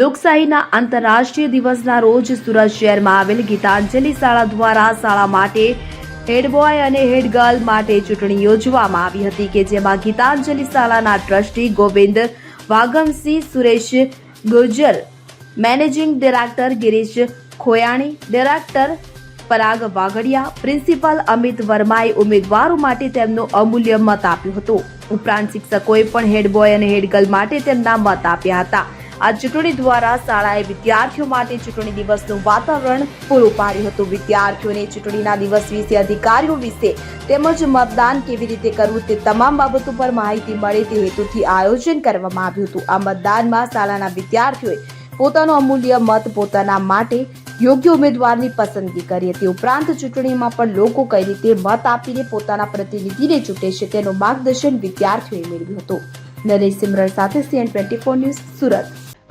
લોકશાહીના આંતરરાષ્ટ્રીય દિવસના રોજ સુરત શહેરમાં આવેલ ગીતાંજલિ શાળા દ્વારા શાળા માટે હેડ બોય અને હેડ ગર્લ માટે ચૂંટણી યોજવામાં આવી હતી કે જેમાં ગીતાંજલિ શાળાના trustee Govind Vaghamsinh, Suresh Gurjar, managing director Girish Khoyani, director Parag Vagadiya principal Amit વર્માએ ઉમેદવારો માટે તેમનો અમૂલ્ય મત આપ્યો હતો. ઉપરાંત શિક્ષકોએ પણ હેડ બોય અને હેડ ગર્લ માટે તેમના મત આપ્યા હતા. આ ચૂંટણી દ્વારા શાળાએ વિદ્યાર્થીઓ માટે ચૂંટણી દિવસનું વાતાવરણ પૂરું પાડ્યું હતું. વિદ્યાર્થીઓને ચૂંટણીના દિવસ વિશે, અધિકારીઓ વિશે તેમજ મતદાન કેવી રીતે કરવું તે તમામ બાબતો પર માહિતી મળે તે હેતુથી આયોજન કરવામાં આવ્યું હતું. આ મતદાનમાં શાળાના વિદ્યાર્થીઓએ પોતાનો અમૂલ્ય મત પોતાના માટે યોગ્ય ઉમેદવારની પસંદગી કરી હતી. ઉપરાંત ચૂંટણીમાં પણ લોકો કઈ રીતે મત આપીને પોતાના પ્રતિનિધિને ચૂંટે છે તેનું માર્ગદર્શન વિદ્યાર્થીઓએ મેળવ્યું હતું. નરેશ સિમરન સાથે CN twenty four news Surat.